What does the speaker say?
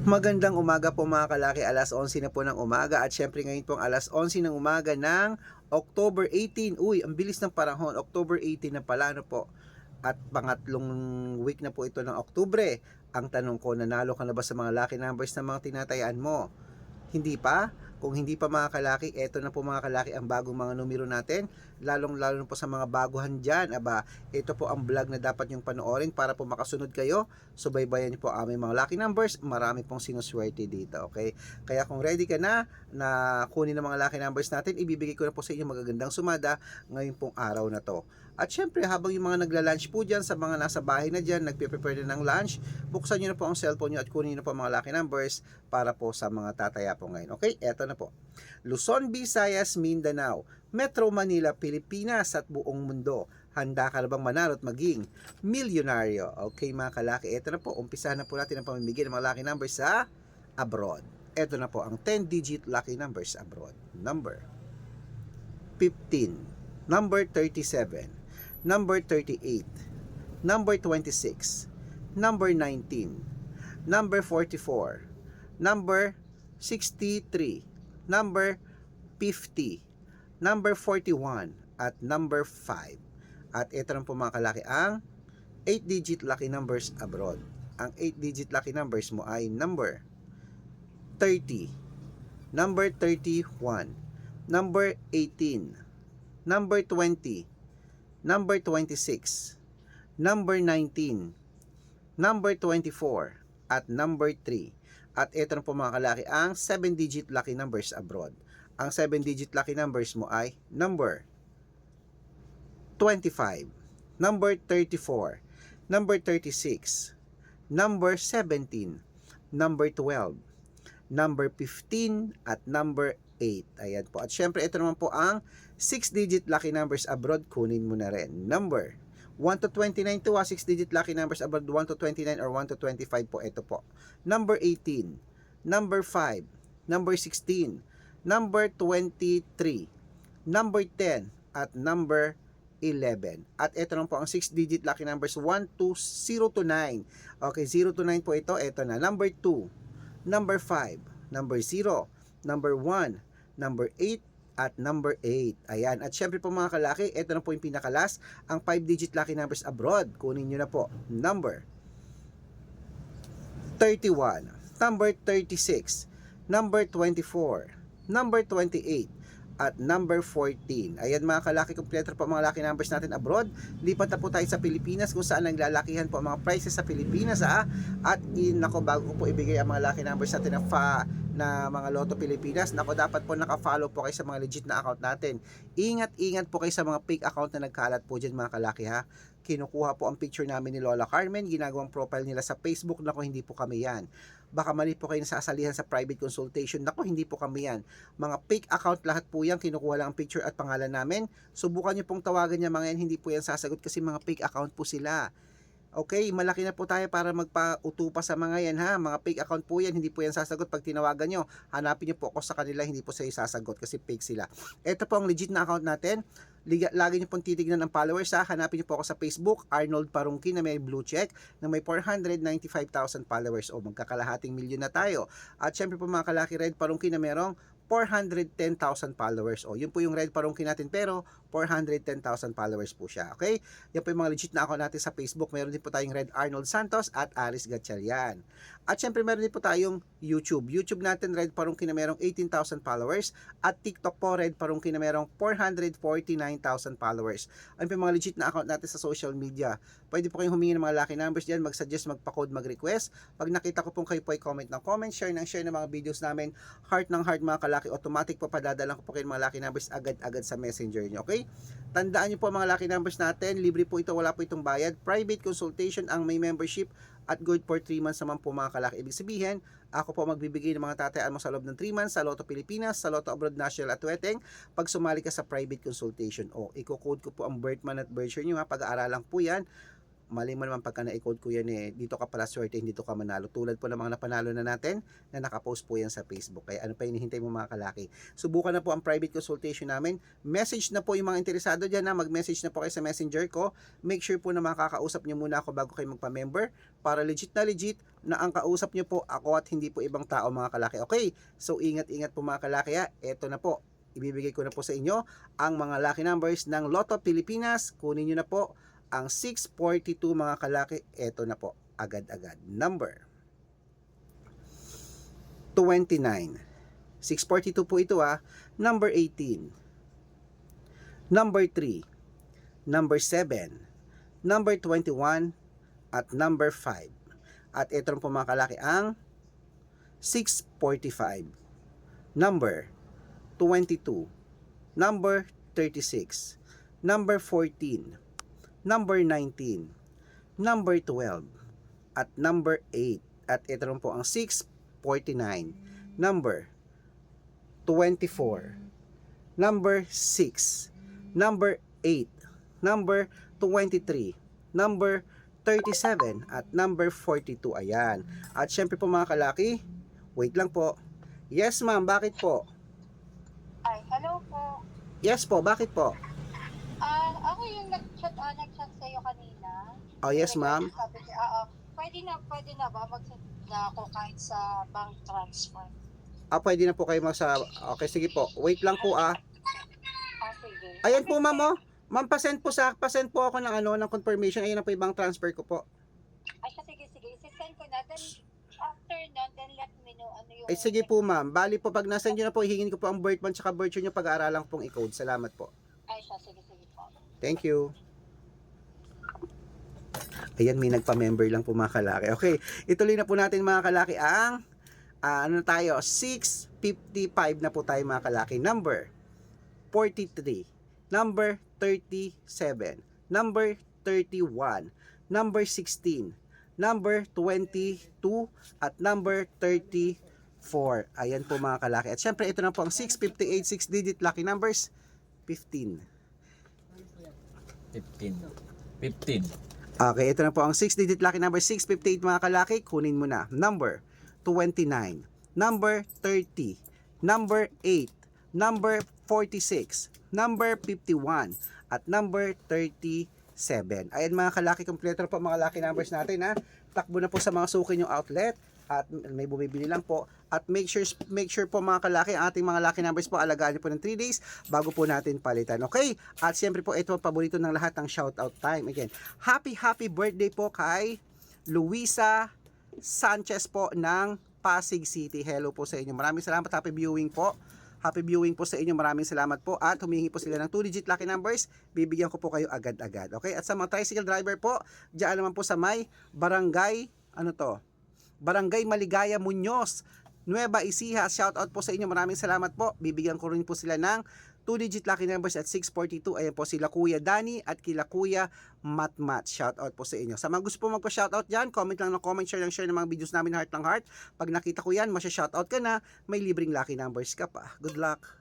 Magandang umaga po mga kalaki, alas 11 na po ng umaga at syempre ngayon pong alas 11 ng umaga ng October 18. Uy, ang bilis ng panahon, October 18 na pala ano po. At pangatlong week na po ito ng Oktubre. Ang tanong ko, nanalo ka na ba sa mga lucky numbers na mga tinatayaan mo? Hindi pa? Kung hindi pa mga kalaki, eto na po mga kalaki ang bagong mga numero natin. Lalong lalo na po sa mga baguhan dyan. Aba, ito po ang vlog na dapat yung panoorin para po makasunod kayo. Subaybayan niyo po aming mga lucky numbers. Marami pong sinuswerte dito, okay? Kaya kung ready ka na na kunin ang mga lucky numbers natin, ibibigay ko na po sa inyo magagandang sumada ngayon pong araw na to. At syempre, habang yung mga nagla-lunch po dyan, sa mga nasa bahay na dyan, nagpe-prepare na ng lunch, buksan nyo na po ang cellphone nyo at kunin nyo na po ang mga lucky numbers para po sa mga tataya po ngayon. Okay, eto na po. Luzon, Visayas, Mindanao, Metro Manila, Pilipinas at buong mundo. Handa ka na bang manalo at maging milyonaryo? Okay mga kalaki, eto na po. Umpisahan na po natin ang pamimigay ng mga lucky numbers sa abroad. Eto na po ang 10-digit lucky numbers abroad. Number 15, number 37, number 38, number 26, number 19, number 44, number 63, number 50, number 41, at number 5. At ito lang po mga kalaki ang 8-digit lucky numbers abroad. Ang 8-digit lucky numbers mo ay number 30, number 31, number 18, number 20, number 26, number 19, number 24, at number 3. At ito na po mga kalaki ang 7-digit lucky numbers abroad. Ang 7-digit lucky numbers mo ay number 25, number 34, number 36, number 17, number 12, number 15, at number 8. Ayan po. At syempre, ito naman po ang 6-digit lucky numbers abroad. Kunin mo na rin. Number 1 to 29 to 6-digit lucky numbers abroad 1 to 29 or 1 to 25 po. Ito po. Number 18, number 5, number 16, number 23, number 10, at number 11. At ito naman po ang 6-digit lucky numbers 1 to 0 to 9. Okay, 0 to 9 po ito. Ito na. Number 2, number 5, number 0, number 1, number 8, at number 8. Ayan. At syempre po mga kalaki, ito na po yung pinakalas, ang 5-digit lucky numbers abroad. Kunin nyo na po. Number 31, number 36, number 24, number 28, at number 14. Ayan mga kalaki, kompleto po mga lucky numbers natin abroad. Lipat na po tayo sa Pilipinas kung saan naglalakihan po ang mga prices sa Pilipinas ha. At in, nako, bago ko po ibigay ang mga lucky numbers natin na fa na mga Lotto Pilipinas, nako dapat po naka-follow po kayo sa mga legit na account natin. Ingat-ingat po kayo sa mga fake account na nagkalat po dyan mga kalaki ha. Kinukuha po ang picture namin ni Lola Carmen, ginagawang profile nila sa Facebook, nako hindi po kami yan. Baka mali po kayo nasasalihan sa private consultation, nako hindi po kami yan. Mga fake account lahat po yan, kinukuha lang ang picture at pangalan namin. Subukan nyo pong tawagan niya mga yan, hindi po yan sasagot kasi mga fake account po sila. Okay, malaki na po tayo para magpauto pa sa mga yan ha. Mga fake account po yan, hindi po yan sasagot pag tinawagan nyo. Hanapin nyo po ako sa kanila, hindi po sa'yo sasagot kasi fake sila. Ito po ang legit na account natin. Liga, lagi nyo pong titignan ang followers ha. Hanapin nyo po ako sa Facebook, Arnold Parungki na may blue check na may 495,000 followers. O magkakalahating milyon na tayo. At syempre po mga kalaki Red Parungki na merong 410,000 followers. O, yun po yung Red Parungki natin pero 410,000 followers po siya. Okay? Yan po yung mga legit na account natin sa Facebook. Meron din po tayong Red Arnold Santos at Aris Gatchalian. At syempre meron din po tayong YouTube. YouTube natin Red Parungki na merong 18,000 followers at TikTok po Red Parungki na merong 449,000 followers. Ano po yung mga legit na account natin sa social media. Pwede po kayong humingi ng mga lucky numbers diyan, mag-suggest, magpa-code, mag-request. Pag nakita ko pong kayo po ay comment ng comment, share ng share ng mga videos namin, heart ng heart mga automatic po padadalan ko po kayo ng mga lucky numbers agad-agad sa messenger nyo. Okay? Tandaan nyo po mga lucky numbers natin. Libre po ito, wala po itong bayad. Private consultation ang may membership at good for 3 months naman po mga kalaki. Ibig sabihin, ako po magbibigay ng mga tatayaan mo sa loob ng 3 months sa Lotto Pilipinas, sa Lotto Abroad National at Weteng pag sumali ka sa private consultation. O, iko-code ko po ang birth month at birth year nyo ha. Pag-aaralan po yan. Mali mo naman pagka na-code ko yan eh, dito ka pala swerte, dito ka manalo. Tulad po ng mga napanalo na natin na nakapost po yan sa Facebook. Kaya ano pa hinihintay mo mga kalaki? Subukan na po ang private consultation namin. Message na po yung mga interesado dyan na mag-message na po kayo sa messenger ko. Make sure po na makakausap nyo muna ako bago kayo magpa-member para legit na legit na ang kausap nyo po ako at hindi po ibang tao mga kalaki. Okay, so ingat-ingat po mga kalaki ha. Eto na po, ibibigay ko na po sa inyo ang mga lucky numbers ng Lotto Pilipinas. Kunin nyo na po ang 642 mga kalaki. Eto na po, agad-agad. Number 29. 642 po ito ah. Number 18. Number 3. Number 7. Number 21. At number 5. At ito po mga kalaki ang 645. Number 22. Number 36. Number 14. Number 19. Number 12. At number 8. At ito rin po ang 649. Number 24. Number 6. Number 8. Number 23. Number 37 at number 42. Ayan. At syempre po mga kalaki, wait lang po. Yes ma'am, bakit po? Ay, hello po. Yes po, bakit po? Yung nag-chat, sa'yo kanina. Oh yes ma'am. Sabi niya, ah, ah, pwede na, pwede na ba mag na ako kahit sa bank transfer? Ah, pwede na po kayo mag sa... Okay, sige po. Wait lang po ah. Ah, sige. Ayan po ma'am oh. Ma'am, pasend po sa pasend po ako ng ano ng confirmation. Ayun na po ibang transfer ko po. Ay, siya, sige, sige. Isisend ko na. Then, after na, then let me know ano yung... Ay sige po ma'am. Bali po pag nasend nyo na po, hihingin ko po ang birth month birth year nyo pag-aaralan ko pong i-code. Salamat po. Ay, siya, sige, sige po. Thank you. Ayan, may nagpa-member lang po mga kalaki. Okay, ituloy na po natin mga kalaki ang ah, ano tayo, 655 na po tayo mga kalaki. Number 43, number 37, number 31, number 16, number 22, at number 34. Ayan po mga kalaki. At syempre, ito na po ang 658, 6-digit lucky numbers, 15. 15. 15. Okay, ito na po ang 6-digit lucky number 658 mga kalaki. Kunin mo na. Number 29, number 30, number 8, number 46, number 51, at number 37. Ayan mga kalaki, kompleto po mga lucky numbers natin ha. Takbo na po sa mga suki yung outlet at may bumibili lang po at make sure make sure po mga kalaki ating mga lucky numbers po alagaan niyo po ng 3 days bago po natin palitan okay at siyempre po ito ang paborito ng lahat ng shoutout time again happy happy birthday po kay Luisa Sanchez po ng Pasig City hello po sa inyo maraming salamat happy viewing po Happy viewing po sa inyo. Maraming salamat po. At humingi po sila ng 2-digit lucky numbers. Bibigyan ko po kayo agad-agad. Okay? At sa mga tricycle driver po, diyan naman po sa may barangay, ano to? Barangay Maligaya Muñoz, Nueva Ecija. Shout out po sa inyo. Maraming salamat po. Bibigyan ko rin po sila ng 2-digit lucky numbers at 642. Ayan po sila Kuya Dani at kila Kuya Matmat. Shout out po sa inyo. Sa mga gusto po magpa-shout out dyan, comment lang ng comment, share lang share ng mga videos namin heart ng heart. Pag nakita ko yan, masya-shout out ka na, may libreng lucky numbers ka pa. Good luck!